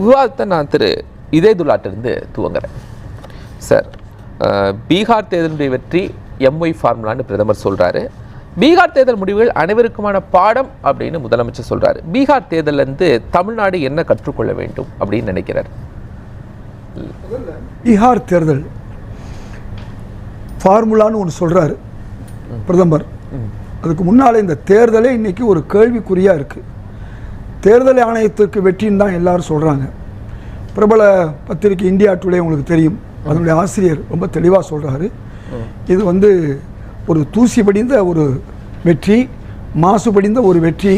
விவாதத்தை நான் திரு இதேதுல்லாட்டிருந்து துவங்குறேன். சார் பீகார் தேர்தலுடைய வெற்றி எம்ஒய் ஃபார்முலான்னு பிரதமர் சொல்றாரு. பீகார் தேர்தல் முடிவுகள் அனைவருக்குமான பாடம் அப்படின்னு முதலமைச்சர் சொல்றாரு. பீகார் தேர்தல்ல இருந்து தமிழ்நாடு என்ன கற்றுக்கொள்ள வேண்டும் அப்படின்னு நினைக்கிறார்? பீகார் தேர்தல் ஃபார்முலான்னு ஒன்று சொல்கிறாரு பிரதமர். அதுக்கு முன்னால் இந்த தேர்தலே இன்னைக்கு ஒரு கேள்விக்குறியாக இருக்குது தேர்தல் ஆணையத்துக்கு வெற்றின்னு தான் எல்லாரும் சொல்கிறாங்க பிரபல பத்திரிகை இந்தியா டுடே உங்களுக்கு தெரியும். அதனுடைய ஆசிரியர் ரொம்ப தெளிவாக சொல்கிறாரு இது வந்து ஒரு தூசி படிந்த ஒரு வெற்றி மாசு படிந்த ஒரு வெற்றி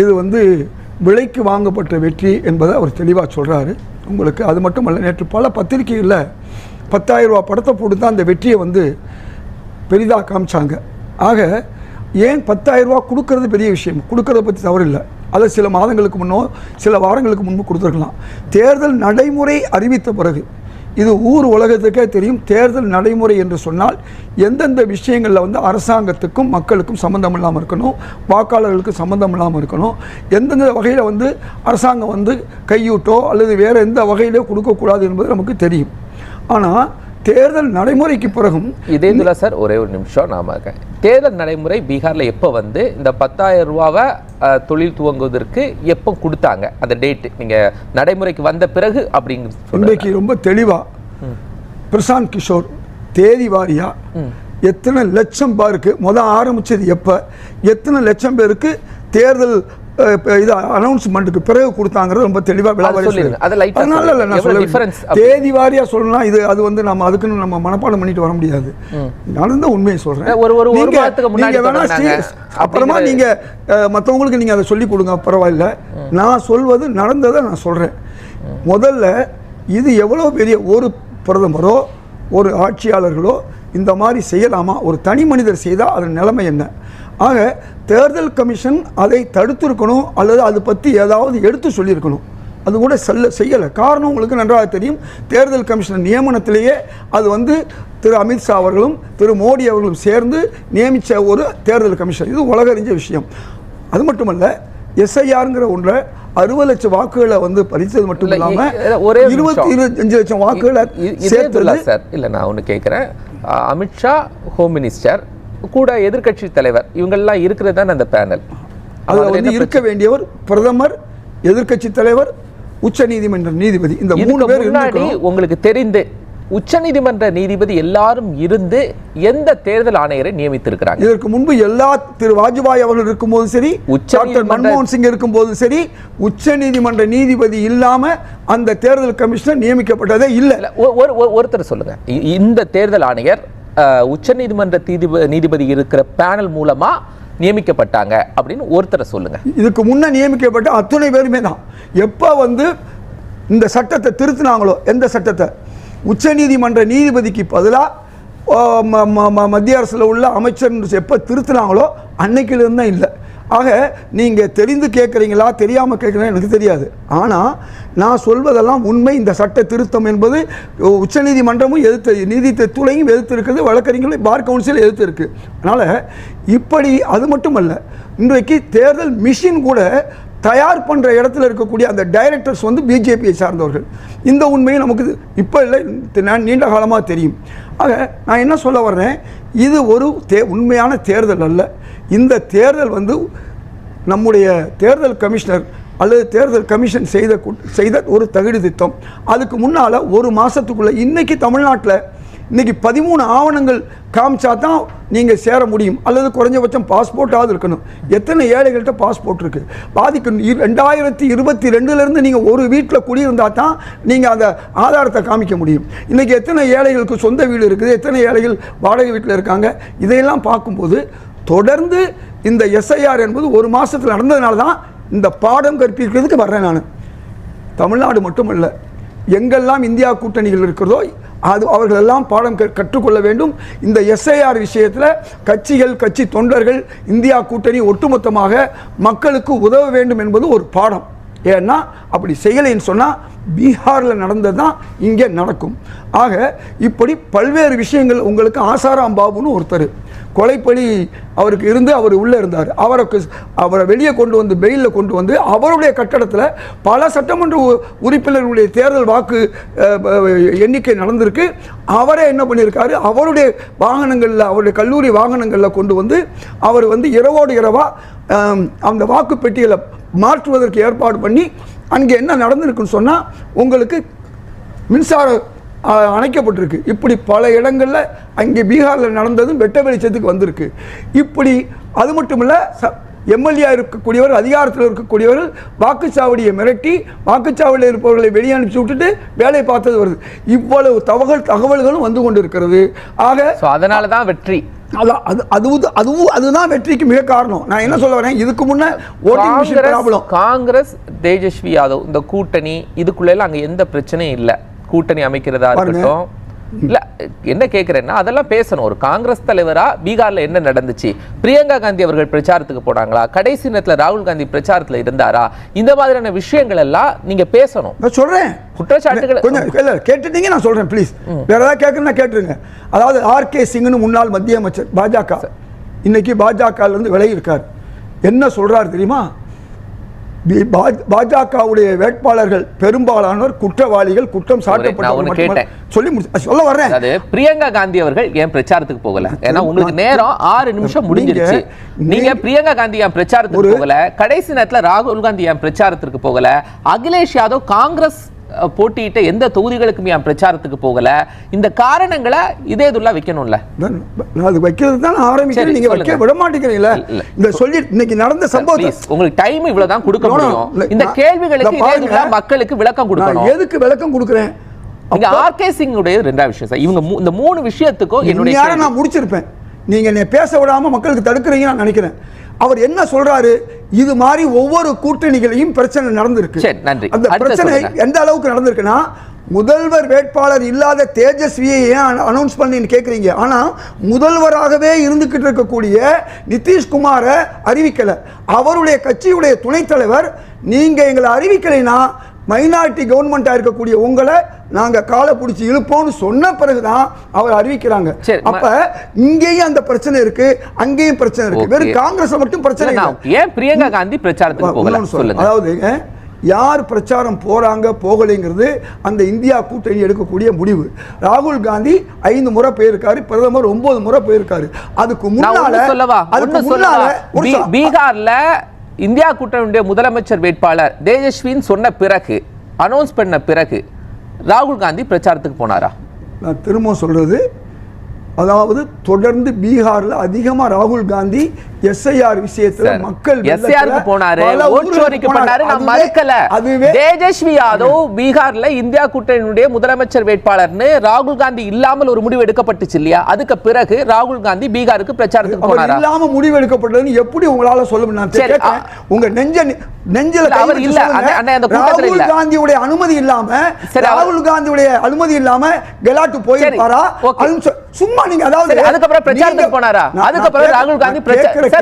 இது வந்து விலைக்கு வாங்கப்பட்ட வெற்றி என்பதை அவர் தெளிவாக சொல்கிறாரு உங்களுக்கு அது மட்டுமல்ல நேற்று பல பத்திரிகைகளில் பத்தாயிரம் ரூபா படத்தை போட்டு தான் அந்த வெற்றியை வந்து பெரிதாக காமிச்சாங்க. ஆக ஏன் பத்தாயிரம் ரூபா கொடுக்கறது பெரிய விஷயம்? கொடுக்கறத பற்றி தவறு இல்லை அதை சில மாதங்களுக்கு முன்னோ சில வாரங்களுக்கு முன்பு கொடுத்துருக்கலாம். தேர்தல் நடைமுறை அறிவித்த பிறகு இது ஊர் உலகத்துக்கே தெரியும் தேர்தல் நடைமுறை என்று சொன்னால் எந்தெந்த விஷயங்களில் வந்து அரசாங்கத்துக்கும் மக்களுக்கும் சம்மந்தம் இல்லாமல் இருக்கணும் வாக்காளர்களுக்கு சம்மந்தம் இல்லாமல் இருக்கணும் எந்தெந்த வகையில் வந்து அரசாங்கம் வந்து கையூட்டோ அல்லது வேறு எந்த வகையிலோ கொடுக்கக்கூடாது என்பது நமக்கு தெரியும். ஆனால் தேர்தல் நடைமுறைக்கு பிறகும் இதேதுல்லா சார் ஒரே ஒரு நிமிஷம் நாம இருக்கேன் தேர்தல் நடைமுறை பீகார்ல எப்போ வந்து இந்த பத்தாயிரம் ரூபாவை தொழில் துவங்குவதற்கு எப்போ கொடுத்தாங்க? அந்த டேட் நீங்க நடைமுறைக்கு வந்த பிறகு அப்படிங்கிறது இன்றைக்கு ரொம்ப தெளிவா பிரசாந்த் கிஷோர் தேதி வாரியா எத்தனை லட்சம் பேருக்கு முத ஆரம்பிச்சது எப்ப? எத்தனை லட்சம் பேருக்கு தேர்தல் இது அனௌன்ஸ்மெண்ட்டுக்கு பிறகு கொடுத்தாங்கிறது ரொம்ப தெளிவா விளாவாரி அதனால. இல்ல நான் சொல்ல. தேதி வாரியா சொல்லலாம் இது அது வந்து நம்ம அதுக்குன்னு நம்ம மனப்பாடம் பண்ணிட்டு வர முடியாது. நடந்த உண்மையை சொல்றேன். ஒரு- ஒரு- ஒரு நீங்க- மாதத்துக்கு முன்னாடி நீங்க வேணா அப்புறமா அப்படிங்கிற- நீங்க அஹ், மத்தவங்களுக்கு நீங்க அதை சொல்லி கொடுங்க பரவாயில்ல. நான் சொல்வது நடந்ததை நான் சொல்றேன். முதல்ல இது எவ்வளோ பெரிய ஒரு பிரதமரோ ஒரு ஆட்சியாளர்களோ இந்த மாதிரி செய்யலாமா? ஒரு தனி மனிதர் செய்தால் அதன் நிலைமை என்ன? ஆக தேர்தல் கமிஷன் அதை தடுத்திருக்கணும் அல்லது அது பற்றி ஏதாவது எடுத்து சொல்லியிருக்கணும். அது கூட செல்ல செய்யலை. காரணம் உங்களுக்கு நன்றாக தெரியும். தேர்தல் கமிஷன் நியமனத்திலேயே அது வந்து திரு அமித்ஷா அவர்களும் திரு மோடி அவர்களும் சேர்ந்து நியமித்த ஒரு தேர்தல் கமிஷன். இது உலகறிஞ்ச விஷயம். அது மட்டுமல்ல எஸ்ஐஆருங்கிற ஒன்றை அறுபது லட்சம் வாக்குகளை வந்து பறித்தது மட்டும் இல்ல, இல்லாம இ- ஒரே இருபத்தி. இருபத்தஞ்சு லட்சம் வாக்குகளை துல்லா சார். இல்ல நான் ஒண்ணு கேட்குறேன் அமித்ஷா ஹோம் மினிஸ்டர் கூட எதிர்க்கட்சி தலைவர் இவங்கெல்லாம் இருக்கிறது தானே அந்த பேனல். அதுல வந்து இருக்க வேண்டியவர் பிரதமர் எதிர்க்கட்சி தலைவர் உச்ச நீதிமன்ற நீதிபதி. இந்த மூணு பேர். உங்களுக்கு தெரிந்து உச்சநீதிமன்ற நீதிபதி எல்லாரும் இருந்து எந்த தேர்தல் ஆணையரை நியமித்திருக்கிறாங்க? இதற்கு முன்பு எல்லா திரு வாஜ்பாய் அவர்கள் இருக்கும்போதும் சரி டாக்டர் மன்மோகன் சிங் இருக்கும்போதும் சரி உச்ச நீதிமன்ற நீதிபதி இல்லாம அந்த தேர்தல் கமிஷனர் நியமிக்கப்பட்டதே இல்லை. ஒருத்தர் சொல்லுங்க. இந்த தேர்தல் ஆணையர் உச்சநீதிமன்ற நீதிபதி நீதிபதி இருக்கிற பேனல் மூலமா நியமிக்கப்பட்டாங்க அப்படின்னு ஒருத்தரை சொல்லுங்க. இதுக்கு முன்ன நியமிக்கப்பட்ட அத்தனை பேருமே தான். எப்போ வந்து இந்த சட்டத்தை திருத்தினாங்களோ எந்த சட்டத்தை? உச்சநீதிமன்ற நீதிபதிக்கு பதிலாக மத்திய அரசில் உள்ள அமைச்சர் எப்போ திருத்தினாங்களோ அன்னைக்கிலிருந்து தான் இல்லை. ஆக நீங்கள் தெரிந்து கேட்குறீங்களா தெரியாமல் கேட்குறீங்களா எனக்கு தெரியாது. ஆனால் நான் சொல்வதெல்லாம் உண்மை இந்த சட்ட திருத்தம் என்பது உச்சநீதிமன்றமும் எதிர்த்து நீதித்துறையும் துளையும் இருக்குது வழக்கறிஞர்களும் பார் கவுன்சில் எதிர்த்திருக்கு. அதனால் இப்படி அது மட்டுமல்ல இன்றைக்கு தேர்தல் மிஷின் கூட தயார் பண்ணுற இடத்துல இருக்கக்கூடிய அந்த டைரக்டர்ஸ் வந்து பிஜேபியை சார்ந்தவர்கள். இந்த உண்மையும் நமக்கு இப்போ இல்லை நான் நீண்ட காலமாக தெரியும். ஆக நான் என்ன சொல்ல வர்றேன் இது ஒரு தே உண்மையான தேர்தல் அல்ல. இந்த தேர்தல் வந்து நம்முடைய தேர்தல் கமிஷனர் அல்லது தேர்தல் கமிஷன் செய்த செய்த ஒரு தகுதி திட்டம். அதுக்கு முன்னால் ஒரு மாதத்துக்குள்ளே இன்றைக்கி தமிழ்நாட்டில் இன்றைக்கி பதிமூணு ஆவணங்கள் காமிச்சா தான் நீங்கள் சேர முடியும். அல்லது குறைஞ்சபட்சம் பாஸ்போர்ட்டாவது இருக்கணும். எத்தனை ஏழைகள்கிட்ட பாஸ்போர்ட் இருக்குது பாதிக்கு ரெண்டாயிரத்தி இருபத்தி ரெண்டுலேருந்து நீங்கள் ஒரு வீட்டில் குடியிருந்தால் தான் நீங்கள் அந்த ஆதாரத்தை காமிக்க முடியும். இன்றைக்கி எத்தனை ஏழைகளுக்கு சொந்த வீடு இருக்குது? எத்தனை ஏழைகள் வாடகை வீட்டில் இருக்காங்க? இதையெல்லாம் பார்க்கும்போது தொடர்ந்து இந்த எஸ்ஐஆர் என்பது ஒரு மாதத்தில் நடந்ததுனால தான் இந்த பாடம் கற்பிக்கிறதுக்கு வர்றேன் நான். தமிழ்நாடு மட்டுமல்ல எங்கெல்லாம் இந்தியா கூட்டணிகள் இருக்கிறதோ அது அவர்கள் எல்லாம் பாடம் க- கற்றுக்கொள்ள வேண்டும். இந்த எஸ்ஐஆர் விஷயத்தில் கட்சிகள் கட்சி தொண்டர்கள் இந்தியா கூட்டணி ஒட்டுமொத்தமாக மக்களுக்கு உதவ வேண்டும் என்பது ஒரு பாடம். ஏன்னா அப்படி செய்யலைன்னு சொன்னால் பீகாரில் நடந்தது தான் இங்கே நடக்கும். ஆக இப்படி பல்வேறு விஷயங்கள் உங்களுக்கு ஆசாராம் பாபுன்னு ஒருத்தர். கொலைப்பழி அவருக்கு இருந்து அவர் உள்ளே இருந்தார். அவருக்கு அவரை வெளியே கொண்டு வந்து பெயிலில் கொண்டு வந்து அவருடைய கட்டடத்தில் பல சட்டமன்ற உ- உறுப்பினர்களுடைய தேர்தல் வாக்கு எண்ணிக்கை நடந்திருக்கு. அவரே என்ன பண்ணியிருக்காரு அவருடைய வாகனங்களில் அவருடைய கல்லூரி வாகனங்களில் கொண்டு வந்து அவர் வந்து இரவோடு இரவாக அந்த வாக்கு பெட்டிகளை மாற்றுவதற்கு ஏற்பாடு பண்ணி அங்கே என்ன நடந்திருக்குன்னு சொன்னால் உங்களுக்கு மின்சார அணைக்கப்பட்டிருக்கு. இப்படி பல இடங்களில் அங்கே பீகாரில் நடந்ததும் வெட்ட வெளிச்சத்துக்கு வந்திருக்கு. இப்படி அது மட்டும் இல்லை ச எம்எல்ஏ இருக்கக்கூடியவர் அதிகாரத்தில் இருக்கக்கூடியவர்கள் வாக்குச்சாவடியை மிரட்டி வாக்குச்சாவடியில் இருப்பவர்களை வெளியே அனுப்பிச்சு விட்டுட்டு வேலை பார்த்தது வருது. இவ்வளவு தகவல் தகவல்களும் வந்து கொண்டிருக்கிறது. ஆக அதனால தான் வெற்றி. அதான் அது அதுவும் அதுவும் அதுதான் வெற்றிக்கு மிக காரணம். நான் என்ன சொல்ல வரேன்? இதுக்கு முன்னே ஓட்டிங் மிஷின் காங்கிரஸ் தேஜஸ்வி யாதவ் இந்த கூட்டணி இதுக்குள்ள அங்க எந்த பிரச்சனையும் இல்ல. கூட்டணி அமைக்கிறதா. இருக்கட்டும். இல்ல என்ன கேக்குறேன்னா அதெல்லாம் பேசணும். ஒரு காங்கிரஸ் தலைவரா பீகார்ல என்ன நடந்துச்சு? பிரியங்கா காந்தி அவர்கள் பிரச்சாரத்துக்கு போனாங்களா? கடைசி நேரத்துல ராகுல் காந்தி பிரச்சாரத்துல இருந்தாரா? இந்த மாதிரியான விஷயங்கள் எல்லாம் நீங்க பேசணும். நான் சொல்றேன். குற்றச்சாட்டுகள் கொஞ்சம் கேட்டுட்டீங்க நான் சொல்றேன் ப்ளீஸ் வேற ஏதாவது கேட்கணும்னா கேட்டுருங்க. அதாவது ஆர் கே சிங்னு முன்னாள் மத்திய அமைச்சர் பாஜக. இன்னைக்கு பாஜக இருந்து விலகி இருக்கார். என்ன சொல்றாரு தெரியுமா? பாஜகவுடைய வேட்பாளர்கள் பெரும்பாலானோர் குற்றவாளிகள் குற்றம் நான் சாட்டப்பட்டவர் ஒண்ணு மட்டுமல்ல. கேட்டேன். சொல்லி சொல்ல வர்றேன். பிரியங்கா காந்தி அவர்கள் ஏன் பிரச்சாரத்துக்கு போகல? ஏன்னா உங்களுக்கு நேரம் ஆறு நிமிஷம் முடிஞ்சிருச்சு. நீங்க- பிரியங்கா காந்தி ஏன் பிரச்சாரத்துக்கு போகல? கடைசி நேரத்துல ராகுல் காந்தி ஏன் பிரச்சாரத்திற்கு போகல? அகிலேஷ் யாதவ் காங்கிரஸ் போட்டியிட்ட எந்த தொகுதிகளுக்கும் பிரச்சாரத்துக்கு போகல. இந்த காரணங்களை இதே இதுல வைக்கணும்ல அது வைக்கிறது தான் ஆரம்பிக்கிறேன். நீங்க வைக்க. விட மாட்டேங்கிறீங்களா. இந்த சொல்லி இன்னைக்கு நடந்த சம்பவத்தை உங்களுக்கு டைம் இவ்வளவுதான் கொடுக்க முடியும். இந்த கேள்விகளுக்கு மக்களுக்கு விளக்கம் கொடுக்கணும். எதுக்கு விளக்கம் கொடுக்குறேன்? இங்க ஆர்கே சிங் உடைய ரெண்டாவது விஷயம் சார். இவங்க இந்த மூணு விஷயத்துக்கும் என்னுடைய. நான் முடிச்சிருப்பேன்? நீங்க என்னை பேச விடாம மக்களுக்கு தடுக்கிறீங்க நான் நினைக்கிறேன். அவர் என்ன சொல்றாரு? இது மாதிரி ஒவ்வொரு கூட்டணிகளையும் பிரச்சனை நடந்திருக்கு. நன்றி. அந்த பிரச்சனை. எந்த அளவுக்கு நடந்திருக்குன்னா முதல்வர் வேட்பாளர் இல்லாத தேஜஸ்வியை ஏன் அனௌன்ஸ் பண்ணின்னு கேட்குறீங்க ஆனால் முதல்வராகவே இருந்துக்கிட்டு இருக்கக்கூடிய நிதிஷ்குமாரை அறிவிக்கலை. அவருடைய கட்சியுடைய துணைத் தலைவர் நீங்கள் எங்களை அறிவிக்கலைன்னா மைனாரிட்டி கவர்மெண்ட்டாக இருக்கக்கூடிய உங்களை நாங்கள் காலை பிடிச்சி இழுப்போம்னு சொன்ன பிறகுதான் அவர் அறிவிக்கிறாங்க. அப்ப இங்கேயும் அந்த பிரச்சனை இருக்கு அங்கேயும் பிரச்சனை இருக்கு. வெறும் காங்கிரஸ் மட்டும் பிரச்சனை ஏன் பிரியங்கா காந்தி பிரச்சாரத்துக்கு அதாவது யார் பிரச்சாரம் போறாங்க போகலைங்கிறது அந்த இந்தியா கூட்டணி எடுக்கக்கூடிய முடிவு. ராகுல் காந்தி ஐந்து முறை போயிருக்காரு பிரதமர் ஒன்பது முறை போயிருக்காரு. அதுக்கு முன்னால அதுக்கு முன்னால பீகார்ல இந்தியா கூட்டணியுடைய முதலமைச்சர் வேட்பாளர் தேஜஸ்வின்னு சொன்ன பிறகு அனௌன்ஸ் பண்ண பிறகு ராகுல் காந்தி பிரச்சாரத்துக்கு போனாரா? நான் திரும்ப சொல்றது அதாவது தொடர்ந்து பீகார்ல அதிகமா ராகுல் காந்தி எஸ்ஐஆர் விஷயத்துல மக்கள் SAR க்கு வெள்ளத்துல போனாரு ஓட்சோரிக்கை போனாரு. பண்ணாரு நான் மறுக்கல. தேஜஸ்வி யாதவ் பீகார்ல இந்தியா கூட்டணியுடைய முதலமைச்சர் வேட்பாளர்னு ராகுல் காந்தி இல்லாமல் ஒரு முடிவு எடுக்கப்பட்டுச்சு இல்லையா? அதுக்கு பிறகு ராகுல் காந்தி பீகாருக்கு பிரச்சாரத்துக்கு போனாரா? இல்லாம முடிவு எடுக்கப்பட்டதுன்னு எப்படி உங்களால சொல்ல முடியும்? உங்க நெஞ்ச நெஞ்சில அவர் இல்ல. அந்த கூட்டத்துல இல்ல. காந்தியுடைய அனுமதி இல்லாம ராகுல் காந்தியுடைய அனுமதி இல்லாம கெலாட்டு போயிருப்பாரா? சும்மா நீங்க அதாவது அதுக்கப்புறம் பிரச்சாரத்துக்கு போனாரா? அதுக்கப்புறம் ராகுல் காந்தி நான்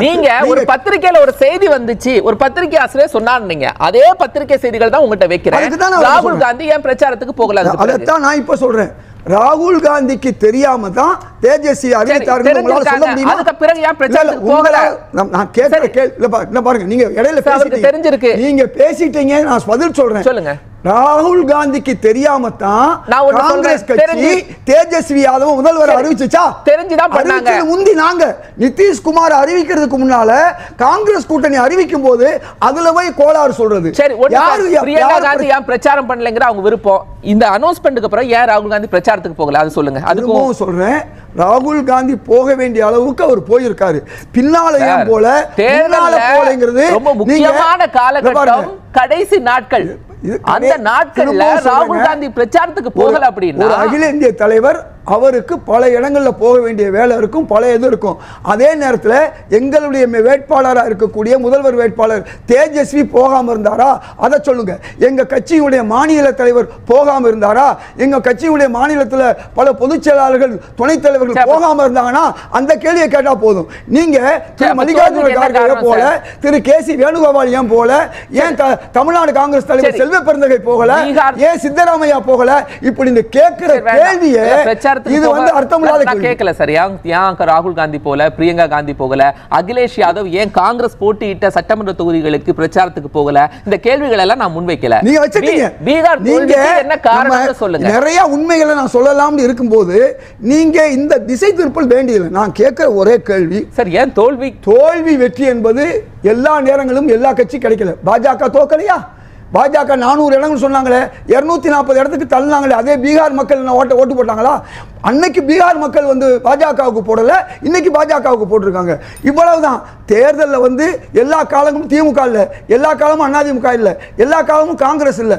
நீங்க ஒரு பத்திரிக்கையில ஒரு செய்தி வந்துச்சு ஒரு பத்திரிகை ஆசிரியர் சொன்னாருங்க அதே பத்திரிகை செய்திகள் தான் உங்ககிட்ட வைக்கிறேன் ராகுல். காந்தி ஏன் பிரச்சாரத்துக்கு போகல? அதைத்தான் நான் இப்ப சொல்றேன் ராகுல் காந்திக்கு தெரியாம தான் தேஜஸ்வி அறிவித்தார்கள் உங்களால சொல்ல. முடியுமா அதுக்கு பிறகு ஏன் பிரச்சாரத்துக்கு போகல? நான் சரி. கேள்வி இல்ல, பாருங்க நீங்க இடையில பேசிட்டீங்க. நீங்க பேசிட்டீங்க நான் பதில் சொல்றேன் சொல்லுங்க. ராகுல் காந்திக்கு தெரியாம தான் காங்கிரஸ். கட்சி தேஜஸ்வி யாதவ் முதல்வர். அறிவிச்சுச்சா? தெரிஞ்சுதான் பண்ணாங்க. முந்தி நாங்க. நிதிஷ்குமார் அறிவிக்கிறதுக்கு முன்னால காங்கிரஸ் கூட்டணி அறிவிக்கும் போது அதுல போய் கோளாறு சொல்றது. சரி பிரியங்கா காந்தி ஏன் பிரச்சாரம் பண்ணலைங்கிற அவங்க விருப்பம். இந்த அனௌன்ஸ்மெண்ட்டுக்கு அப்புறம் ஏன் ராகுல் காந்தி பிரச்சாரத்துக்கு போகல? அது சொல்லுங்க. அதுக்கும் சொல்றேன். ராகுல் காந்தி போக வேண்டிய அளவுக்கு அவர் போயிருக்காரு. பின்னால போல? தேர்தல்ல போலங்கிறது ரொம்ப முக்கியமான காலகட்டம். கடைசி நாட்கள். அந்த நாட்கள்ல. ராகுல் காந்தி பிரச்சாரத்துக்கு போகல அப்படின்னா அகில இந்திய தலைவர் அவருக்கு பல இடங்கள்ல போக வேண்டிய வேலை இருக்கும் பல இது இருக்கும். அதே நேரத்தில் எங்களுடைய மே- வேட்பாளரா இருக்கக்கூடிய முதல்வர் வேட்பாளர் தேஜஸ்வி போகாம இருந்தாரா? அதை சொல்லுங்க. எங்க கட்சியுடைய மாநில தலைவர் போகாம இருந்தாரா? எங்க கட்சியுடைய மாநிலத்தில் பல பொதுச் செயலாளர்கள் துணைத் தலைவர்கள் சரி, போகாம இருந்தாங்கன்னா அந்த கேள்வியை கேட்டா போதும். நீங்க திரு மல்லிகார்ஜுன கார்கே போல? திரு கே சி வேணுகோபால் ஏன் போல ஏன் த- தமிழ்நாடு காங்கிரஸ் தலைவர். செல்வ பெருந்தகை போகல ஏன் சித்தராமையா போகல? இப்படி இந்த கேட்கிற. கேள்வியை இது வந்து அர்த்தமில்லாத நான் கேள்வி. கேட்கல சார். ஏன் ராகுல் காந்தி போல பிரியங்கா காந்தி போகல அகிலேஷ் யாதவ் ஏன் காங்கிரஸ் போட்டியிட்ட சட்டமன்ற தொகுதிகளுக்கு பிரச்சாரத்துக்கு போகல? இந்த கேள்விகள் எல்லாம் நான் முன்வைக்கல. நீங்க வச்சிட்டீங்க பீ- பீகார் நீங்க என்ன காரணம்னு நம்ம சொல்லுங்க. நிறைய உண்மைகளை நான் சொல்லலாம்னு இருக்கும்போது நீங்க இந்த திசை திருப்பல் வேண்டியதில்லை. நான் கேட்கிற ஒரே கேள்வி சார் ஏன் தோல்வி தோல்வி வெற்றி என்பது எல்லா நேரங்களும் எல்லா கட்சி கிடைக்கல. பாஜக தோக்கலையா? பாஜக நானூறு இடங்கள் சொன்னாங்களே இருநூத்தி நாற்பது இடத்துக்கு தள்ளினாங்களே அதே பீகார் மக்கள் ஓட்ட ஓட்டு போட்டாங்களா? அன்னைக்கு பீகார் மக்கள் வந்து பாஜகவுக்கு போடல இன்னைக்கு பாஜகவுக்கு போட்டிருக்காங்க. இவ்வளவுதான். தேர்தலில் வந்து எல்லா காலமும் திமுக இல்லை எல்லா காலமும் அதிமுக இல்லை எல்லா காலமும் காங்கிரஸ் இல்லை.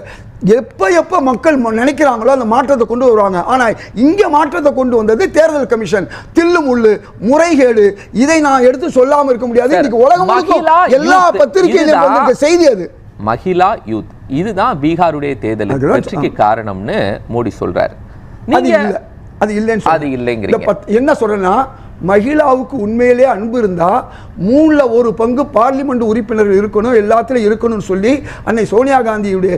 எப்போ எப்போ மக்கள் நினைக்கிறாங்களோ அந்த மாற்றத்தை கொண்டு வருவாங்க. ஆனால் இங்கே மாற்றத்தை கொண்டு வந்தது தேர்தல் கமிஷன். தில்லு முள்ளு முறைகேடு இதை நான் எடுத்து சொல்லாமல் இருக்க முடியாது. இன்னைக்கு உலகம் எல்லா பத்திரிகையிலும் செய்தி அது. மகிழா யூத் இதுதான் பீகாருடைய தேர்தல் வெற்றிக்கு காரணம்னு மோடி சொல்றாரு நீங்க இல்ல அது இல்லைன்னு. அது இல்லைங்கிறீங்க. என்ன சொல்றேன்னா மகிழாவுக்கு உண்மையிலே அன்பு இருந்தா மூணுல ஒரு பங்கு பார்லிமெண்ட் உறுப்பினர் இருக்கணும் எல்லாத்துலயும் இருக்கணும்னு சொல்லி அன்னை சோனியா காந்தியுடைய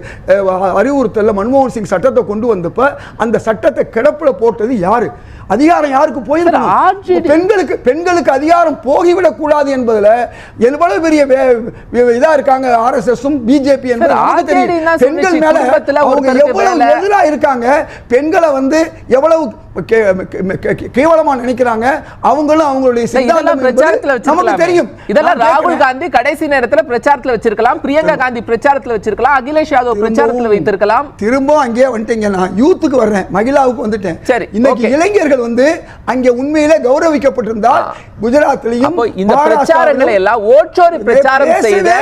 அறிவுறுத்தல்ல மன்மோகன் சிங் சட்டத்தை கொண்டு வந்தப்ப அந்த சட்டத்தை கிடப்புல போட்டது யாரு? அதிகாரம் யாருக்கு போயிருக்கணும்? பெண்களுக்கு பெண்களுக்கு அதிகாரம் போகிவிடக் கூடாது என்பதுல எவ்வளவு பெரிய இதா இருக்காங்க ஆர்எஸ்எஸும் பிஜேபி என்பது? பெண்கள் மேல அவங்க எவ்வளவு மேல- எதிரா இருக்காங்க பெண்களை வந்து எவ்வளவு கேவலமா நினைக்கிறாங்க. அவங்களும் அவங்களுடைய சித்தாந்தம் பிரச்சாரத்துல நமக்கு தெரியும். இதெல்லாம் ராகுல். காந்தி கடைசி நேரத்துல பிரச்சாரத்துல வச்சிருக்கலாம். பிரியங்கா காந்தி பிரச்சாரத்துல வச்சிருக்கலாம். அகிலேஷ் யாதவ் பிரச்சாரத்துல வைத்திருக்கலாம். திரும்பவும் அங்கேயே வந்துட்டீங்க. நான் யூத்துக்கு வர்றேன். மகிழாவுக்கு வந்துட்டேன். சரி, இன்னைக்கு. இளைஞர்கள் வந்து அங்கே உண்மையிலே கௌரவிக்கப்பட்டிருந்தா குஜராத்லயும் இந்த பிரச்சாரங்களை எல்லாம் ஓச்சோரி பிரச்சாரம் செய்த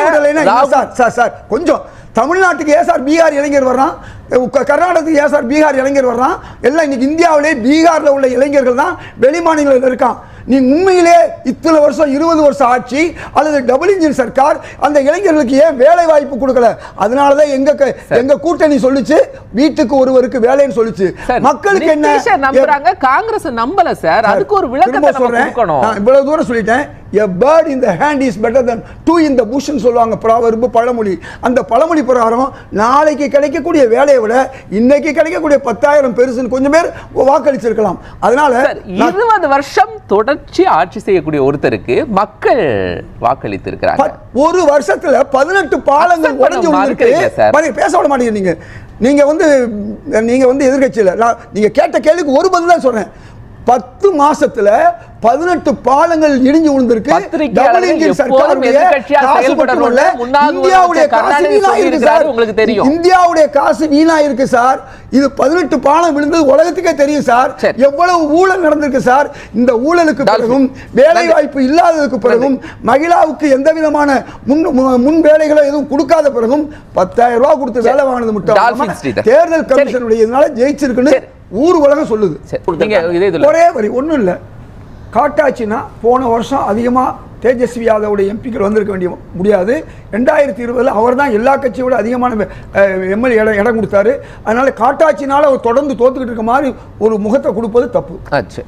சார் சார் கொஞ்சம் தமிழ்நாட்டுக்கு ஏன் சார் பீகார் இளைஞர் வர்றான். கர்நாடகத்துக்கு ஏன் சார் பீகார் இளைஞர் வர்றான். எல்லாம் இன்னைக்கு இந்தியாவிலே பீகார்ல உள்ள இளைஞர்கள் தான் வெளி இருக்கான். நீ உண்மையிலே இத்தனை வருஷம் இருபது வருஷம் ஆட்சி அல்லது டபுள் இன்ஜின் சர்க்கார் அந்த இளைஞர்களுக்கு ஏன் வேலை வாய்ப்பு கொடுக்கல அதனால தான் எங்க எங்க கூட்டணி சொல்லுச்சு. வீட்டுக்கு ஒருவருக்கு வேலைன்னு சொல்லுச்சு. மக்களுக்கு என்ன நம்புறாங்க. காங்கிரஸ் நம்பல சார். அதுக்கு ஒரு நம்ம சொல்றேன். இவ்வளவு தூரம் சொல்லிட்டேன். A bird in the hand is better than two in the bush னு சொல்லுவாங்க proverb பழமொழி. அந்த பழமொழி பிரகாரம் நாளைக்கு கிடைக்கக்கூடிய வேலையை விட இன்னைக்கு கிடைக்கக்கூடிய பத்தாயிரம் பெருசுன்னு கொஞ்சம் பேர் வாக்களிச்சிருக்கலாம். அதனால இருபது வருஷம் தொடர்ச்சி ஆட்சி செய்யக்கூடிய ஒருத்தருக்கு மக்கள் வாக்களித்து இருக்கிறாங்க ஒரு வருஷத்துல பதினெட்டு பாலங்கள் உடைஞ்சு விழுந்திருக்கு. பேச விட மாட்டீங்க நீங்க. நீங்க வந்து நீங்க வந்து எதிர்கட்சியில் நான் நீங்க கேட்ட கேள்விக்கு ஒரு பதில் தான் சொல்றேன். பத்து மாசத்துல பதினெட்டு பாலங்கள் இடிஞ்சு விழுந்திருக்கு சர்க்காருடைய காசு மட்டுமல்ல, முன்னாள் இந்தியாவுடைய காசு வீணா இருக்கு சார் உங்களுக்கு தெரியும். இந்தியாவுடைய காசு வீணா இருக்கு சார் இது பதினெட்டு பாலம் விழுந்தது உலகத்துக்கே தெரியும் சார். எவ்வளவு ஊழல் நடந்திருக்கு சார் இந்த ஊழலுக்கு. பிறகும் வேலை. வாய்ப்பு இல்லாததுக்கு பிறகும் மகிழாவுக்கு எந்த விதமான முன் முன் வேலைகளோ எதுவும் கொடுக்காத பிறகும் பத்தாயிரம் ரூபாய் கொடுத்து. வேலை வாங்கினது மட்டும். தேர்தல். கமிஷனுடைய இதனால ஜெயிச்சிருக்குன்னு சரி. ஊர் உலகம் சொல்லுது ஒரே வரி ஒண்ணும் இல்ல. காட்டாட்சினா போன வருஷம் அதிகமா தேஜஸ்வி யாதவுடைய எம்பிக்கள் வந்திருக்க வேண்டிய முடியாது. ரெண்டாயிரத்தி இருபதுல அவர் தான் எல்லா கட்சியோட அதிகமான எம்எல்ஏ இடம் இடம் கொடுத்தாரு. அதனால காட்டாட்சினால அவர் தொடர்ந்து தோத்துக்கிட்டு இருக்க மாதிரி ஒரு முகத்தை கொடுப்பது தப்பு. ஆச்சு